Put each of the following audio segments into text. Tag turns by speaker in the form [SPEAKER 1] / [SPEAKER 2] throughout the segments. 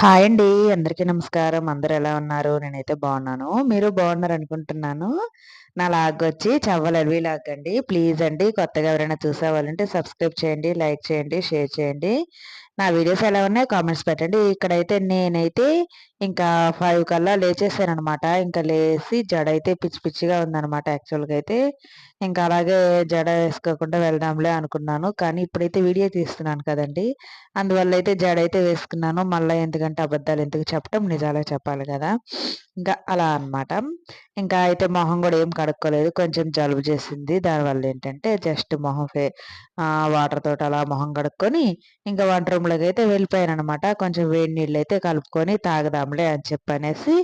[SPEAKER 1] Hi అండి. అందరికీ నమస్కారం. అందరు ఎలా ఉన్నారు? నేనైతే బాగున్నాను. మీరు బాగున్నారనుకుంటున్నాను. నా లాగొచ్చి చవ్వల అడవి లాగండి. ప్లీజ్ అండి కొత్తగా ఎవరైనా చూసేవాళ్ళుంటే సబ్స్క్రైబ్ చేయండి, లైక్ చేయండి, షేర్ చేయండి. నా వీడియోస్ ఎలా ఉన్నాయో కామెంట్స్ పెట్టండి. ఇక్కడైతే నేనైతే ఇంకా ఫైవ్ కల్లా లేచేసాననమాట. ఇంకా లేచి జడ అయితే పిచ్చి పిచ్చిగా ఉందనమాట యాక్చువల్‌గా అయితే. ఇంకా అలాగే జడ వేసుకోకుండా వెళ్దాంలే అనుకున్నాను. కానీ ఇప్పుడైతే వీడియో తీస్తున్నాను కదండీ! అందువల్ల అయితే జడ అయితే వేసుకున్నాను. మళ్ళీ ఎందుకంటే అబద్ధాలు ఎందుకు చెప్పటం, నిజాలే చెప్పాలి కదా! ఇంకా అలా అనమాట. ఇంకా అయితే మొహం కూడా ఏం కడుక్కోలేదు. కొంచెం జలుబు చేసింది. దానివల్ల ఏంటంటే జస్ట్ మొహం ఫే వాటర్ తోటి అలా మొహం కడుక్కొని ఇంకా వంట రూమ్‌లోకి అయితే వెళ్ళిపోయాననమాట. కొంచెం వేడి నీళ్ళు అయితే కలుపుకొని తాగుదాంలే అని చెప్పనేసి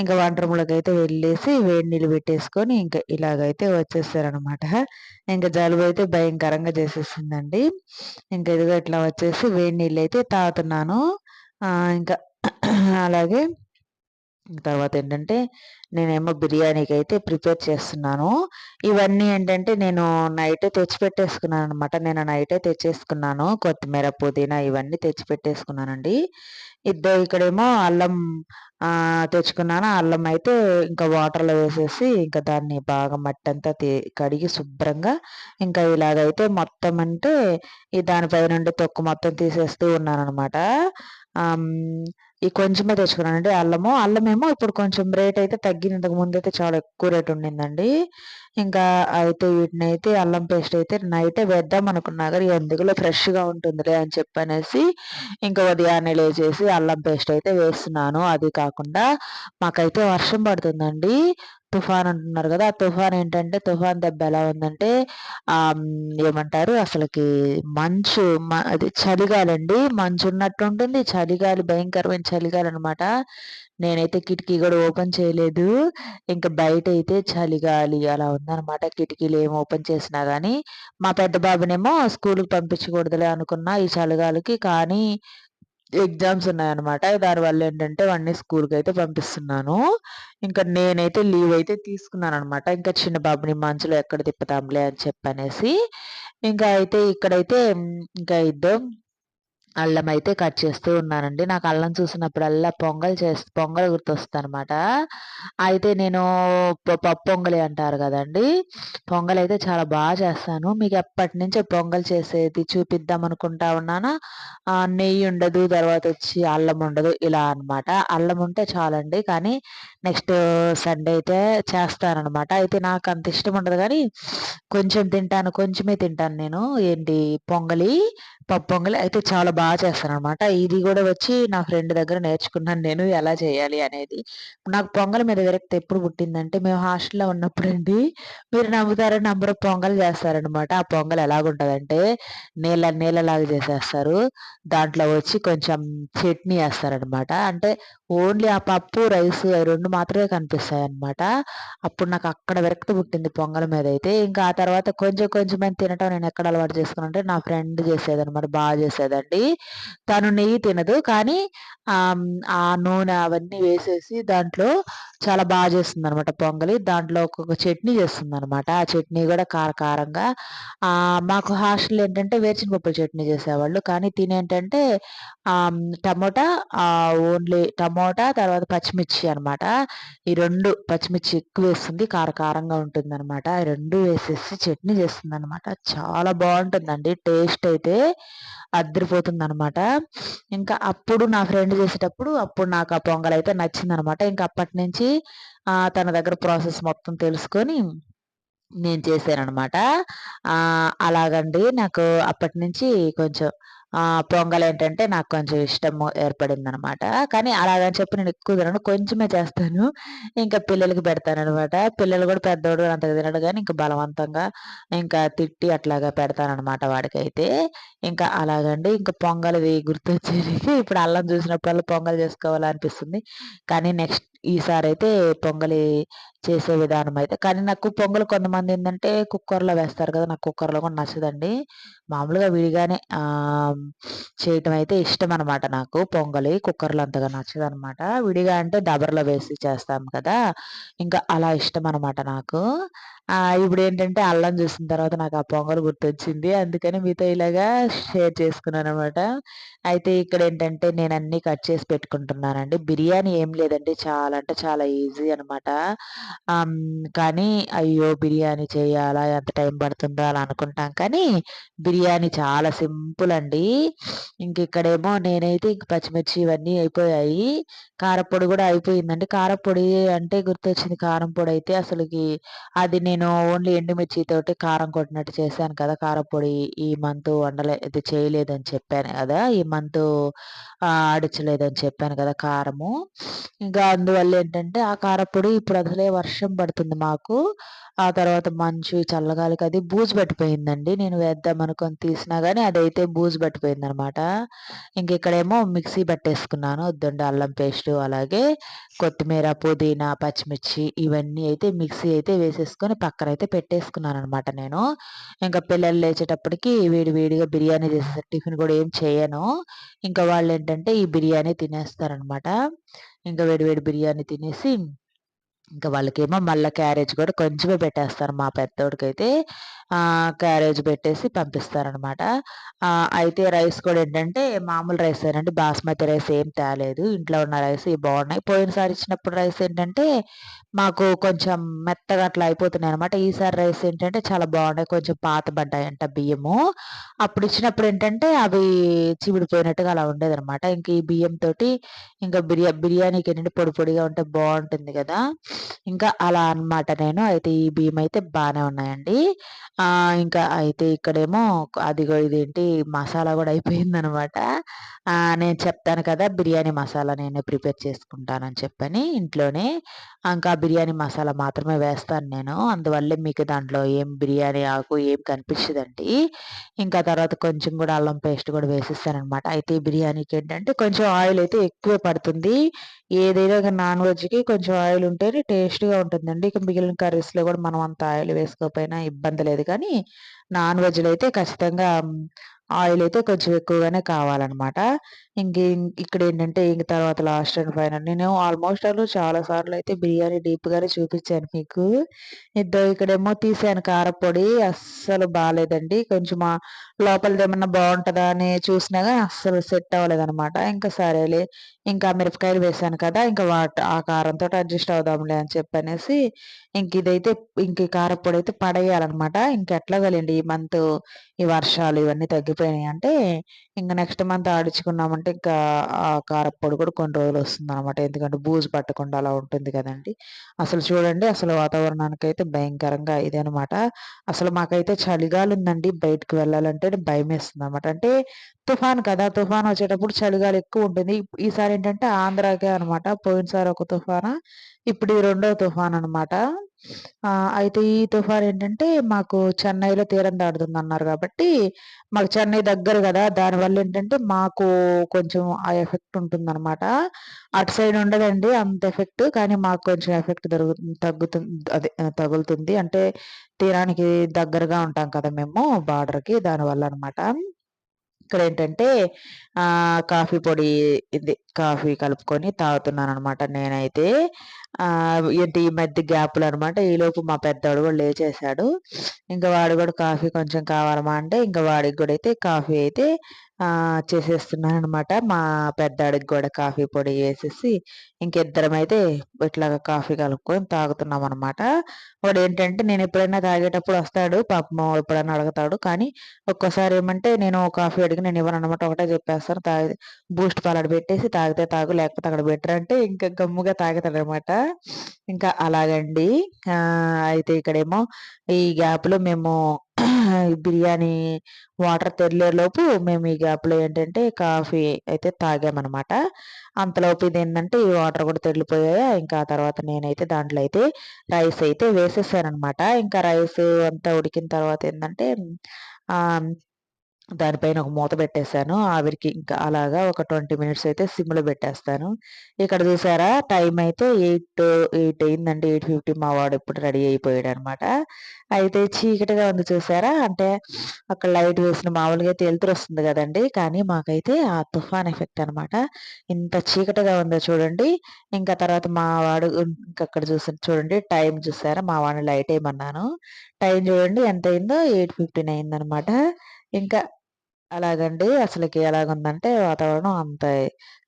[SPEAKER 1] ఇంకా వంట రూమ్‌లోకి అయితే వెళ్ళేసి వేడి నీళ్ళు పెట్టేసుకొని ఇంకా ఇలాగైతే వచ్చేసారనమాట ఇంకా జలుబు అయితే భయంకరంగా చేసేసిందండి. ఇంకా ఇదిగో ఇట్లా వచ్చేసి వేడి నీళ్ళు అయితే తాగుతున్నాను. ఇంకా అలాగే తర్వాత ఏంటంటే నేనేమో బిర్యానీకి అయితే ప్రిపేర్ చేస్తున్నాను. ఇవన్నీ ఏంటంటే నేను నైటే తెచ్చిపెట్టేసుకున్నాననమాట. నేను నైటే తెచ్చేసుకున్నాను. కొత్తిమీర, పుదీనా ఇవన్నీ తెచ్చిపెట్టేసుకున్నానండి. ఇద్దరు ఇక్కడేమో అల్లం తెచ్చుకున్నాను. అల్లం అయితే ఇంకా వాటర్‌లో వేసేసి ఇంకా దాన్ని బాగా మట్టంతా తే కడిగి శుభ్రంగా ఇంకా ఇలాగైతే మొత్తం అంటే ఈ దానిపై నుండి తొక్కు మొత్తం తీసేస్తూ ఉన్నాను అనమాట ఈ కొంచెమే తెచ్చుకున్నానండి అల్లము. అల్లమేమో ఇప్పుడు కొంచెం రేట్ అయితే తగ్గింది. ఇంతకు అయితే చాలా ఎక్కువ రేట్ ఉండిందండి. ఇంకా అయితే వీటిని అయితే అల్లం పేస్ట్ అయితే నైటే వేద్దాం అనుకున్నా కానీ ఫ్రెష్‌గా ఉంటుందిలే అని చెప్పనేసి ఇంకా ఉదయాన్నే లేచేసి అల్లం పేస్ట్ అయితే వేస్తున్నాను. అది కాకుండా మాకైతే వర్షం పడుతుందండి. తుఫాన్ అంటున్నారు కదా! ఆ తుఫాన్ ఏంటంటే తుఫాన్ దెబ్బ ఎలా ఉందంటే ఏమంటారు అసలకి మంచు అది చలిగాలండి. మంచు ఉన్నట్టు ఉంటుంది చలిగాలి భయంకరమైన చలిగాలనమాట. నేనైతే కిటికీ కూడా ఓపెన్ చేయలేదు. ఇంకా బయట అయితే చలిగాలి అలా ఉందన్నమాట కిటికీలు కిటికీలేమి ఓపెన్ చేసినా కానీ మా పెద్ద బాబునేమో స్కూల్కి పంపించకూడదులే అనుకున్నా ఈ చలిగాలికి. కానీ ఎగ్జామ్స్ ఉన్నాయన్నమాట. దానివల్ల ఏంటంటే వాడిని అయితే పంపిస్తున్నాను. ఇంకా నేనైతే లీవ్ అయితే తీసుకున్నాను అనమాట ఇంకా చిన్న బాబుని మంచులో ఎక్కడ తిప్పుతాంలే అని చెప్పనేసి. ఇంకా అయితే ఇక్కడైతే ఇంకా ఇద్దరు అల్లం అయితే కట్ చేస్తూ ఉన్నానండి. నాకు అల్లం చూసినప్పుడల్లా పొంగల్ చేస్ పొంగల్ గుర్తొస్తదనమాట. అయితే నేను పప్పు పొంగలి అంటారు కదండి పొంగల్ అయితే చాలా బాగా చేస్తాను. మీకు ఎప్పటినుంచో పొంగల్ చేసేది చూపిద్దాం అనుకుంటా ఉన్నాను. నెయ్యి ఉండదు. తర్వాత వచ్చి అల్లం ఉండదు. ఇలా అనమాట. అల్లం ఉంటే చాలండి. కానీ నెక్స్ట్ సండే అయితే చేస్తాననమాట. అయితే నాకు అంత ఇష్టం ఉండదు కానీ కొంచెం తింటాను. కొంచెమే తింటాను నేను. ఏంటి పొంగలి, పప్పు పొంగలి అయితే చాలా బాగా చేస్తాను అనమాట ఇది కూడా వచ్చి నా ఫ్రెండ్ దగ్గర నేర్చుకున్నాను నేను ఎలా చేయాలి అనేది. నాకు పొంగల్ మీద విరక్తి ఎప్పుడు పుట్టిందంటే, మేము హాస్టల్‌లో ఉన్నప్పుడు అండి మీరు నమ్ముతారని నంబర్ పొంగల్ చేస్తారనమాట. ఆ పొంగల్ ఎలాగుంటుందంటే నీళ్ళ నీళ్ళలాగా చేసేస్తారు. దాంట్లో వచ్చి కొంచెం చట్నీ వేస్తారనమాట అంటే ఓన్లీ ఆ పప్పు, రైస్ రెండు మాత్రమే కనిపిస్తాయి అనమాట అప్పుడు నాకు అక్కడ విరక్తి పుట్టింది పొంగల్ అయితే ఇంకా ఆ తర్వాత కొంచెం కొంచెం తినటం నేను ఎక్కడ అలవాటు చేసుకున్నానంటే, నా ఫ్రెండ్ చేసేదనమాట. బాగా చేసేదండి. తను నెయ్యి తినదు. కానీ ఆ నూనె అవన్నీ వేసేసి దాంట్లో చాలా బాగా చేస్తుంది అనమాట పొంగలి. దాంట్లో ఒక్కొక్క చట్నీ చేస్తుంది అనమాట ఆ చట్నీ కూడా కార కారంగా మాకు హాస్టల్ ఏంటంటే వేరుశనగ పప్పుల చట్నీ చేసేవాళ్ళు. కానీ తినేంటంటే టమోటా ఓన్లీ టమోటా తర్వాత పచ్చిమిర్చి అనమాట. ఈ రెండు పచ్చిమిర్చి ఎక్కువ వేస్తుంది కార కారంగా ఉంటుందనమాట. ఈ రెండు వేసేసి చట్నీ చేస్తుందనమాట. చాలా బాగుంటుందండి టేస్ట్ అయితే అనమాట ఇంకా అప్పుడు నా ఫ్రెండ్ చేసేటప్పుడు అప్పుడు నాకు ఆ పొంగలైతే నచ్చిందనమాట. ఇంకా అప్పటినుంచి నుంచి తన దగ్గర ప్రాసెస్ మొత్తం తెలుసుకొని నేను చేశాను అనమాట అలాగండి. నాకు అప్పటినుంచి కొంచెం ఆహ్, పొంగలేంటంటే నాకు కొంచెం ఇష్టము ఏర్పడిందనమాట. కానీ అలాగని చెప్పి నేను ఎక్కువ తినను. కొంచెమే చేస్తాను. ఇంకా పిల్లలకి పెడతాననమాట. పిల్లలు కూడా పెద్దోడు అంతగా తినడు కానీ ఇంకా బలవంతంగా ఇంకా తిట్టి అట్లాగా పెడతాననమాట వాడికైతే. ఇంకా అలాగండి. ఇంకా పొంగల్ది గుర్తొచ్చేది ఇప్పుడు అల్లం చూసినప్పుడల్లా పొంగల్ చేసుకోవాలనిపిస్తుంది. కానీ నెక్స్ట్ ఈసారి అయితే పొంగలి చేసే విధానం అయితే కానీ నాకు పొంగల్ ఏంటంటే కుక్కర్‌లో వేస్తారు కదా! నాకు కుక్కర్‌లో కూడా నచ్చదండి. మామూలుగా విడిగానే చేయటం అయితే ఇష్టం అనమాట నాకు పొంగలి. కుక్కర్‌లో అంతగా నచ్చదనమాట. విడిగా అంటే దబర్లో వేసి చేస్తాం కదా! ఇంకా అలా ఇష్టం అనమాట నాకు. ఇప్పుడు ఏంటంటే అల్లం చూసిన తర్వాత నాకు ఆ పొంగల్ గుర్తొచ్చింది. అందుకని మీతో ఇలాగా షేర్ చేసుకున్నాను అనమాట అయితే ఇక్కడ ఏంటంటే నేను అన్నీ కట్ చేసి పెట్టుకుంటున్నానండి. బిర్యానీ ఏం లేదండి చాలా అంటే చాలా ఈజీ అనమాట. కానీ అయ్యో! బిర్యానీ చేయాలా? ఎంత టైం పడుతుందో అలా అనుకుంటాం కానీ బిర్యానీ చాలా సింపుల్ అండి. ఇంక ఇక్కడేమో నేనైతే ఇంక పచ్చిమిర్చి ఇవన్నీ అయిపోయాయి. కారప్పొడి కూడా అయిపోయిందండి. కారప్పొడి అంటే గుర్తొచ్చింది కారం పొడి అయితే అసలుకి అది నేను నేను ఓన్లీ ఎండుమిర్చితోటి కారం కొట్టినట్టు చేశాను కదా! కారపొడి ఈ మంతు వండలే ఇది చేయలేదని చెప్పాను కదా! ఈ మంతు ఆడించలేదని చెప్పాను కదా! కారము. ఇంకా అందువల్ల ఏంటంటే ఆ కారపొడి ఇప్పుడు అసలే వర్షం పడుతుంది మాకు. ఆ తర్వాత మంచు చల్లగాలికి అది బూజు పట్టిపోయిందండి. నేను వేద్దాం అనుకొని తీసినా కానీ అదైతే బూజు పట్టిపోయిందనమాట. ఇంక ఇక్కడేమో మిక్సీ పట్టేసుకున్నాను. వద్దండి అల్లం పేస్టు అలాగే కొత్తిమీర, పుదీనా, పచ్చిమిర్చి ఇవన్నీ అయితే మిక్సీ అయితే వేసేసుకొని పక్కన అయితే పెట్టేసుకున్నాను అనమాట నేను. ఇంకా పిల్లలు లేచేటప్పటికి వేడి వేడిగా బిర్యానీ చేసేసా టిఫిన్ కూడా ఏం చేయను. ఇంకా వాళ్ళు ఏంటంటే ఈ బిర్యానీ తినేస్తారనమాట. ఇంకా వేడి వేడి బిర్యానీ తినేసి ఇంకా వాళ్ళకేమో మళ్ళీ క్యారేజ్ కూడా కొంచెమే పెట్టేస్తారు మా పెద్దోడికైతే. క్యారేజ్ పెట్టేసి పంపిస్తారనమాట. అయితే రైస్ కూడా ఏంటంటే మామూలు రైస్ ఏనండి బాస్మతి రైస్ ఏం తేలేదు. ఇంట్లో ఉన్న రైస్ బాగున్నాయి. పోయినసారి ఇచ్చినప్పుడు రైస్ ఏంటంటే మాకు కొంచెం మెత్తగా అట్లా అయిపోతున్నాయనమాట. ఈసారి రైస్ ఏంటంటే చాలా బాగున్నాయి. కొంచెం పాతబడ్డాయంట బియ్యము. అప్పుడు ఇచ్చినప్పుడు ఏంటంటే అవి చివిడిపోయినట్టుగా అలా ఉండేదనమాట. ఇంక ఈ బియ్యంతో ఇంకా బిర్యా బిర్యానీకి ఏంటంటే పొడి పొడిగా ఉంటే బాగుంటుంది కదా! ఇంకా అలా అనమాట నేను. అయితే ఈ బియ్యం అయితే బాగానే ఉన్నాయండి. ఇంకా అయితే ఇక్కడేమో అదిగో ఇదేంటి మసాలా కూడా అయిపోయిందనమాట. నేను చెప్తాను కదా! బిర్యానీ మసాలా నేనే ప్రిపేర్ చేసుకుంటానని చెప్పని ఇంట్లోనే. ఇంకా బిర్యానీ మసాలా మాత్రమే వేస్తాను నేను. అందువల్లే మీకు దాంట్లో ఏం బిర్యానీ ఆకు ఏం కనిపించదండి. ఇంకా తర్వాత కొంచెం కూడా అల్లం పేస్ట్ కూడా వేసేసాననమాట. అయితే ఈ బిర్యానీకి ఏంటంటే కొంచెం ఆయిల్ అయితే ఎక్కువ పడుతుంది. ఏదైనా నాన్ వెజ్‌కి కొంచెం ఆయిల్ ఉంటేనే టేస్ట్‌గా ఉంటుందండి. ఇక మిగిలిన కర్రీస్‌లో కూడా మనం అంత ఆయిల్ వేసుకోకపోయినా ఇబ్బంది లేదు కానీ, నాన్ వెజ్‌లో అయితే ఖచ్చితంగా ఆయిల్ అయితే కొంచెం ఎక్కువగానే కావాలన్నమాట ఇంక ఇక్కడ ఏంటంటే ఇంక తర్వాత లాస్ట్ అండ్ ఫైనల్ నేను ఆల్మోస్ట్ ఆల్ చాలా సార్లు అయితే బిర్యానీ డీప్‌గానే చూపించాను మీకు. ఇద్దరు ఇక్కడేమో తీసాను కారప్పొడి అస్సలు బాగాలేదండి కొంచెం లోపలిదేమన్నా బాగుంటుందా అని చూసినా కానీ అస్సలు సెట్ అవ్వలేదనమాట. ఇంకా సరేలే ఇంకా మిరపకాయలు వేసాను కదా! ఇంకా వాట్ ఆ కారంతో అడ్జస్ట్ అవుదాంలే అని చెప్పనేసి ఇంక ఇదైతే ఇంక ఈ కారప్పొడైతే పడేయాలనమాట. ఇంకెట్లాగోలెండి ఈ మంత్ ఈ వర్షాలు ఇవన్నీ తగ్గిపోయినాయంటే ఇంకా నెక్స్ట్ మంత్ ఆడించుకున్నామంటే ఇంకా ఆ కారప్పొడి కూడా కొన్ని రోజులు వస్తుందనమాట. ఎందుకంటే బూజు పట్టకుండా అలా ఉంటుంది కదండి అసలు చూడండి అసలు వాతావరణానికి అయితే భయంకరంగా ఇదనమాట. అసలు మాకైతే చలిగాలుందండి. భయం వేస్తుంది అనమాట అంటే తుఫాన్ కదా! తుఫాన్ వచ్చేటప్పుడు చలిగాలి ఎక్కువ ఉంటుంది. ఈసారి ఏంటంటే ఆంధ్రాకే అనమాట. పోయినసారి ఒక తుఫాను. ఇప్పుడు ఈ రెండో తుఫాన్ అనమాట. అయితే ఈ తుఫాన్ ఏంటంటే మాకు చెన్నైలో తీరం దాటుతుందన్నారు కాబట్టి మాకు చెన్నై దగ్గర కదా దానివల్ల ఏంటంటే మాకు కొంచెం ఆ ఎఫెక్ట్ ఉంటుందనమాట. అటు సైడ్ ఉండదండి అంత ఎఫెక్ట్. కానీ మాకు కొంచెం ఎఫెక్ట్ దొరుకు తగ్గుతుంది అదే తగులుతుంది. అంటే తీరానికి దగ్గరగా ఉంటాం కదా మేము బార్డర్‌కి దానివల్ల అనమాట. ఇక్కడ ఏంటంటే కాఫీ పొడి ఇది కాఫీ కలుపుకొని తాగుతున్నాను అనమాట నేనైతే. ఏంటి ఈ మధ్య గ్యాప్లు అనమాట ఈలోపు మా పెద్దవాడు కూడా లేచేసాడు. ఇంకా వాడు కూడా కాఫీ కొంచెం కావాలమ్మా అంటే ఇంకా వాడికి కూడా అయితే కాఫీ అయితే చేసేస్తున్నాను అనమాట మా పెద్దాడికి కూడా కాఫీ పొడి వేసేసి ఇంకిద్దరం అయితే ఇట్లాగ కాఫీ కలుపుకొని తాగుతున్నాం అనమాట వాడు ఏంటంటే నేను ఎప్పుడైనా తాగేటప్పుడు వస్తాడు. పాపం ఎప్పుడైనా అడుగుతాడు. కానీ ఒక్కోసారి ఏమంటే నేను కాఫీ అడిగి నేను ఇవ్వననమాట. ఒకటే చెప్పేస్తాను. తాగి బూస్ట్ పాలడ పెట్టేసి తాగితే తాగు లేకపోతే అక్కడ పెట్టరంటే ఇంకా గమ్ముగా తాగుతాడనమాట. ఇంకా అలాగండి. అయితే ఇక్కడేమో ఈ గ్యాప్‌లో మేము బిర్యానీ వాటర్ తెరిలేలోపు మేము ఈ గ్యాప్‌లో ఏంటంటే కాఫీ అయితే తాగామనమాట. అంతలోపు ఇదేంటంటే ఈ వాటర్ కూడా తెరిలిపోయాయా ఇంకా ఆ తర్వాత నేనైతే దాంట్లో అయితే రైస్ అయితే వేసేసానమాట ఇంకా రైస్ అంతా ఉడికిన తర్వాత ఏంటంటే దానిపైన ఒక మూత పెట్టేసాను. ఆవిరికి ఇంకా అలాగా ఒక 20 మినిట్స్ అయితే సిమ్‌లో పెట్టేస్తాను. ఇక్కడ చూసారా టైం అయితే 8, 8 అయిందండి. 8:50 మా వాడు ఇప్పుడు రెడీ అయిపోయాడు అనమాట అయితే చీకటిగా ఉంది చూసారా? అంటే అక్కడ లైట్ వేసిన మామూలుగా అయితే వెలుతురొస్తుంది కదండి కానీ మాకైతే ఆ తుఫాన్ ఎఫెక్ట్ అనమాట. ఇంత చీకటిగా ఉందో చూడండి. ఇంకా తర్వాత మా వాడు ఇంకక్కడ చూసి చూడండి టైం చూసారా? మా వాడిని లైట్ వేయమన్నాను టైం చూడండి ఎంత అయిందో ఎయిట్ ఫిఫ్టీన్ అయిందనమాట. ఇంకా అలాగండి. అసలుకి ఎలాగుందంటే వాతావరణం అంత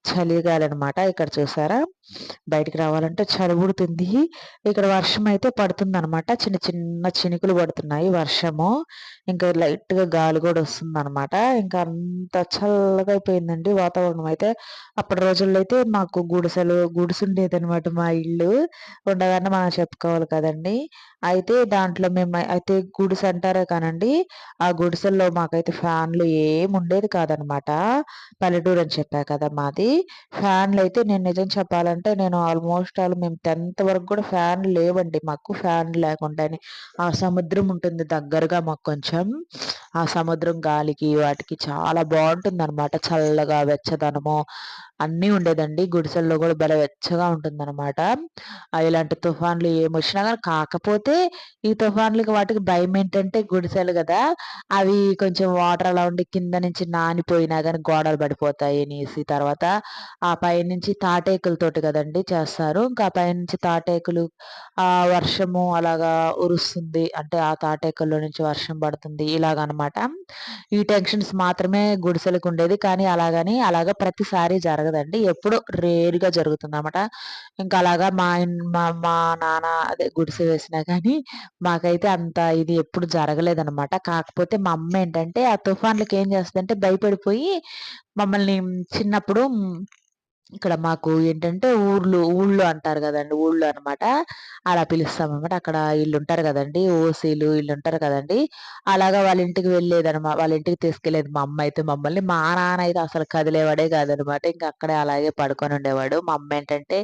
[SPEAKER 1] చలిగాలనమాట. ఇక్కడ చూసారా? బయటికి రావాలంటే చలి పుడుతుంది. ఇక్కడ వర్షం అయితే పడుతుంది అనమాట చిన్న చిన్న చినుకులు పడుతున్నాయి వర్షము. ఇంకా లైట్‌గా గాలి కూడా వస్తుంది అనమాట ఇంకా అంత చల్లగా అయిపోయిందండి వాతావరణం అయితే. అప్పటి రోజుల్లో అయితే మాకు గుడిసెలు గుడిసుండేదనమాట మా ఇల్లు. ఉండగానే మనం చెప్పుకోవాలి కదండీ! అయితే దాంట్లో మేము అయితే గుడిసె అంటారే కానండి, ఆ గుడిసెల్లో మాకైతే ఫ్యాన్‌లు ఏముండేది కాదనమాట. పల్లెటూరు అని చెప్పా కదా మాది. ఫ్యాన్‌లయితే నేను నిజం చెప్పాలంటే నేను ఆల్‌మోస్ట్ ఆల్ మేము 10థ్ వరకు కూడా ఫ్యాన్‌లు లేవండి మాకు. ఫ్యాన్‌లు లేకుండానే ఆ సముద్రం ఉంటుంది దగ్గరగా మాకు కొంచెం. ఆ సముద్రం గాలికి వాటికి చాలా బాగుంటుంది అనమాట చల్లగా, వెచ్చదనము అన్నీ ఉండేదండి. గుడిసెల్లో కూడా భలే వెచ్చగా ఉంటుందన్నమాట ఇలాంటి తుఫాన్లు ఏమొచ్చినా కానీ కాకపోతే ఈ తుఫాన్లకి వాటికి భయం ఏంటంటే గుడిసెలు కదా అవి కొంచెం వాటర్ అలా ఉండి కింద నుంచి నానిపోయినా కానీ గోడలు పడిపోతాయి అనేసి, తర్వాత ఆ పైనుంచి తాటేకులతోటి కదండి చేస్తారు. ఇంకా పైనుంచి తాటేకులు ఆ వర్షము అలాగా ఉరుస్తుంది. అంటే ఆ తాటేకుల్లో నుంచి వర్షం పడుతుంది ఇలాగనమాట. ఈ టెన్షన్స్ మాత్రమే గుడిసెలకు ఉండేది కానీ అలాగని అలాగా ప్రతిసారి జరగదండి. రేరుగా జరుగుతుంది అన్నమాట ఇంకా అలాగా మా మా మా నాన్న అదే గుడిసె వేసినా కానీ మాకైతే అంత ఇది ఎప్పుడు జరగలేదనమాట. కాకపోతే మా అమ్మ ఏంటంటే ఆ తుఫాన్లకి ఏం చేస్తుందంటే భయపడిపోయి మమ్మల్ని చిన్నప్పుడు ఇక్కడ మాకు ఏంటంటే ఊర్లు ఊళ్ళు అంటారు కదండి ఊళ్ళు అనమాట. అలా పిలుస్తామనమాట. అక్కడ వీళ్ళు ఉంటారు కదండి ఓసీలు ఈళ్ళుంటారు కదండీ! అలాగా వాళ్ళ ఇంటికి వెళ్ళేదనమా వాళ్ళ ఇంటికి తీసుకెళ్ళేది మా అమ్మ అయితే మమ్మల్ని. మా నాన్న అయితే అసలు కదిలేవాడే కాదనమాట. ఇంకా అక్కడే అలాగే పడుకొని ఉండేవాడు మా అమ్మ ఏంటంటే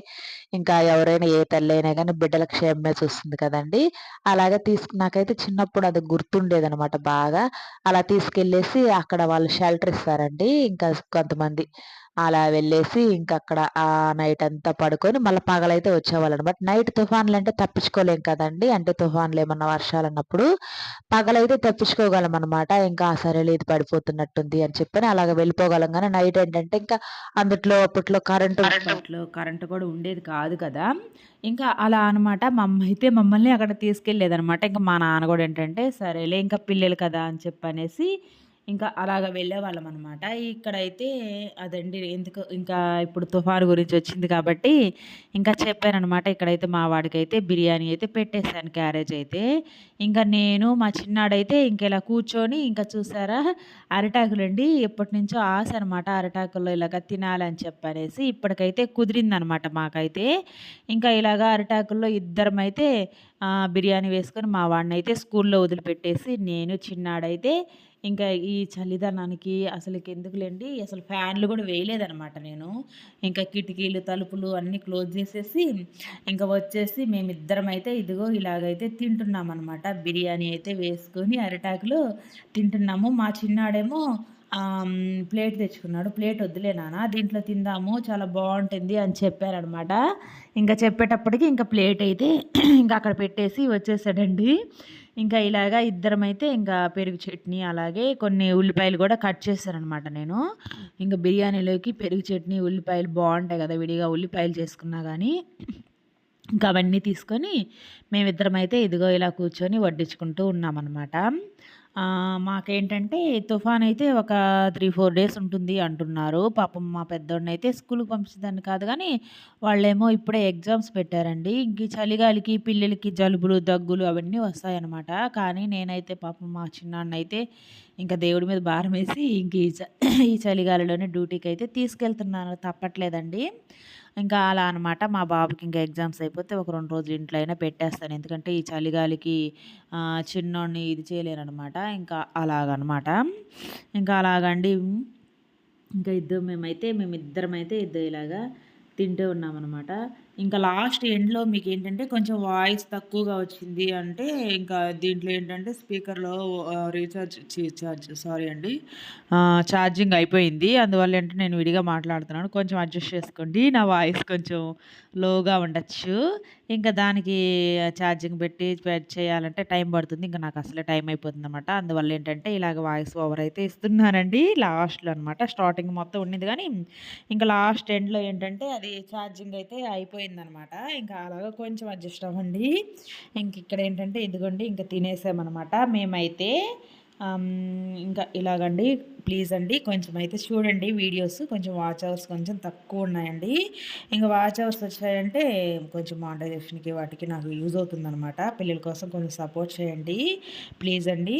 [SPEAKER 1] ఇంకా ఎవరైనా ఏ తల్లి అయినా కానీ బిడ్డల క్షేమమే చూస్తుంది కదండీ! అలాగే తీసుకు నాకైతే చిన్నప్పుడు అది గుర్తుండేదనమాట బాగా. అలా తీసుకెళ్ళేసి అక్కడ వాళ్ళు షెల్టర్ ఇస్తారండి. ఇంకా కొంతమంది. అలా వెళ్ళేసి ఇంకక్కడ ఆ నైటంతా పడుకొని మళ్ళా పగలైతే వచ్చేవాళ్ళనమాట. నైట్ తుఫాన్లంటే తప్పించుకోలేం కదండీ! అంటే తుఫాన్లేమన్నా వర్షాలన్నప్పుడు పగలైతే తప్పించుకోగలమనమాట. ఇంకా సరేలే ఇది పడిపోతున్నట్టుంది అని చెప్పని అలాగ వెళ్ళిపోగలం గానీ నైట్ ఏంటంటే ఇంకా అందుట్లో అప్పట్లో కరెంటు
[SPEAKER 2] అప్పట్లో కరెంట్ కూడా ఉండేది కాదు కదా! ఇంకా అలా అనమాట. మా అమ్మ అయితే మమ్మల్ని అక్కడ తీసుకెళ్ళేదనమాట. ఇంక మా నాన్న గూడా ఏంటంటే, సరేలే ఇంకా పిల్లలు కదా అని చెప్పనేసి ఇంకా అలాగ వెళ్ళేవాళ్ళమనమాట. ఇక్కడైతే అదండి ఎందుకు ఇంకా ఇప్పుడు తుఫాను గురించి వచ్చింది కాబట్టి, ఇంకా చెప్పానమాట ఇక్కడైతే మా వాడికైతే బిర్యానీ అయితే పెట్టేశాను క్యారేజ్ అయితే. ఇంకా నేను మా చిన్నాడైతే ఇంకెలా కూర్చొని ఇంకా చూసారా అరిటాకులండి ఎప్పటినుంచో ఆశ అనమాట. అరటాకుల్లో ఇలాగ తినాలని చెప్పనేసి ఇప్పటికైతే కుదిరిందనమాట మాకైతే. ఇంకా ఇలాగ అరిటాకుల్లో ఇద్దరం అయితే బిర్యానీ వేసుకొని మా వాడిని అయితే స్కూల్లో వదిలిపెట్టేసి నేను చిన్నాడైతే ఇంకా ఈ చలిదనానికి అసలకెందుకులెండి అసలు ఫ్యాన్‌లు కూడా వేయలేదనమాట నేను. ఇంకా కిటికీలు, తలుపులు అన్నీ క్లోజ్ చేసేసి ఇంకా వచ్చేసి మేమిద్దరమైతే ఇదిగో ఇలాగైతే తింటున్నామనమాట. బిర్యానీ అయితే వేసుకొని అరిటాకులు తింటున్నాము. మా చిన్నాడేమో ప్లేట్ తెచ్చుకున్నాడు. "ప్లేట్ వద్దులే నాన్న దీంట్లో తిందాము చాలా బాగుంటుంది అని చెప్పారనమాట. ఇంకా చెప్పేటప్పటికి ఇంకా ప్లేట్ అయితే ఇంకా అక్కడ పెట్టేసి వచ్చేసాడండి. ఇంకా ఇలాగా ఇద్దరమైతే ఇంకా పెరుగు చట్నీ అలాగే కొన్ని ఉల్లిపాయలు కూడా కట్ చేశాననమాట నేను. ఇంకా బిర్యానీలోకి పెరుగు చట్నీ, ఉల్లిపాయలు బాగుంటాయి కదా విడిగా ఉల్లిపాయలు చేసుకున్నా కానీ ఇంకా అవన్నీ తీసుకొని మేమిద్దరమైతే ఇదిగో ఇలా కూర్చొని వడ్డించుకుంటూ ఉన్నామనమాట. మాకేంటంటే తుఫాన్ అయితే ఒక 3, 4 డేస్ ఉంటుంది అంటున్నారు. పాపం మా పెద్దోడినైతే స్కూల్కి పంపించేదాన్ని కాదు కానీ వాళ్ళేమో ఇప్పుడే ఎగ్జామ్స్ పెట్టారండి. ఇంక చలిగాలికి పిల్లలకి జలుబులు, దగ్గులు అవన్నీ వస్తాయనమాట. కానీ నేనైతే పాపం మా చిన్నాన్నయితే ఇంకా దేవుడి మీద భారం వేసి ఇంక ఈ చ ఈ చలిగాలిలోనే అయితే తీసుకెళ్తున్నాను తప్పట్లేదండి. ఇంకా అలా అనమాట. మా బాబుకి ఇంకా ఎగ్జామ్స్ అయిపోతే ఒక రెండు రోజులు ఇంట్లో అయినా పెట్టేస్తాను. ఎందుకంటే ఈ చలిగాలికి చిన్నోడిని ఇది చేయలేననమాట. ఇంకా అలాగనమాట. ఇంకా అలాగండి. ఇంకా ఇద్దరు మేమైతే మేమిద్దరమైతే ఇద్దరు ఇలాగా తింటూ ఉన్నామన్నమాట. ఇంకా లాస్ట్ ఎండ్లో మీకు ఏంటంటే కొంచెం వాయిస్ తక్కువగా వచ్చింది అంటే ఇంకా దీంట్లో ఏంటంటే స్పీకర్లో రీఛార్జ్ ఛార్జ్ సారీ అండి. ఛార్జింగ్ అయిపోయింది. అందువల్ల ఏంటంటే నేను విడిగా మాట్లాడుతున్నాను. కొంచెం అడ్జస్ట్ చేసుకోండి. నా వాయిస్ కొంచెం లోగా ఉండొచ్చు. ఇంకా దానికి ఛార్జింగ్ పెట్టి పెట్ చేయాలంటే టైం పడుతుంది. ఇంకా నాకు అసలే టైం అయిపోతుంది అనమాట అందువల్ల ఏంటంటే ఇలాగ వాయిస్ ఓవర్ అయితే ఇస్తున్నానండి. లాస్ట్లో అనమాట స్టార్టింగ్ మొత్తం ఉండింది కానీ ఇంకా లాస్ట్ ఎండ్లో ఏంటంటే అది ఛార్జింగ్ అయితే అయిపోయిందనమాట. ఇంకా అలాగ కొంచెం అడ్జస్ట్ అవ్వండి. ఇంక ఇక్కడ ఏంటంటే ఇదిగోండి ఇంకా తినేసామన్నమాట మేమైతే ఇంకా ఇలాగండి ప్లీజ్ అండి కొంచెం అయితే చూడండి వీడియోస్ కొంచెం వాచ్ అవర్స్ కొంచెం తక్కువ ఉన్నాయండి. ఇంకా వాచ్ అవర్స్ వచ్చాయంటే కొంచెం మానిటైజేషన్కి వాటికి నాకు యూజ్ అవుతుందన్నమాట పిల్లల కోసం కొంచెం సపోర్ట్ చేయండి ప్లీజ్ అండి.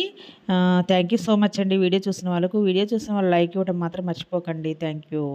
[SPEAKER 2] థ్యాంక్ యూ సో మచ్ అండి. వీడియో చూసిన వాళ్ళకు వీడియో చూసిన వాళ్ళు లైక్ ఇవ్వడం మాత్రం మర్చిపోకండి. Thank you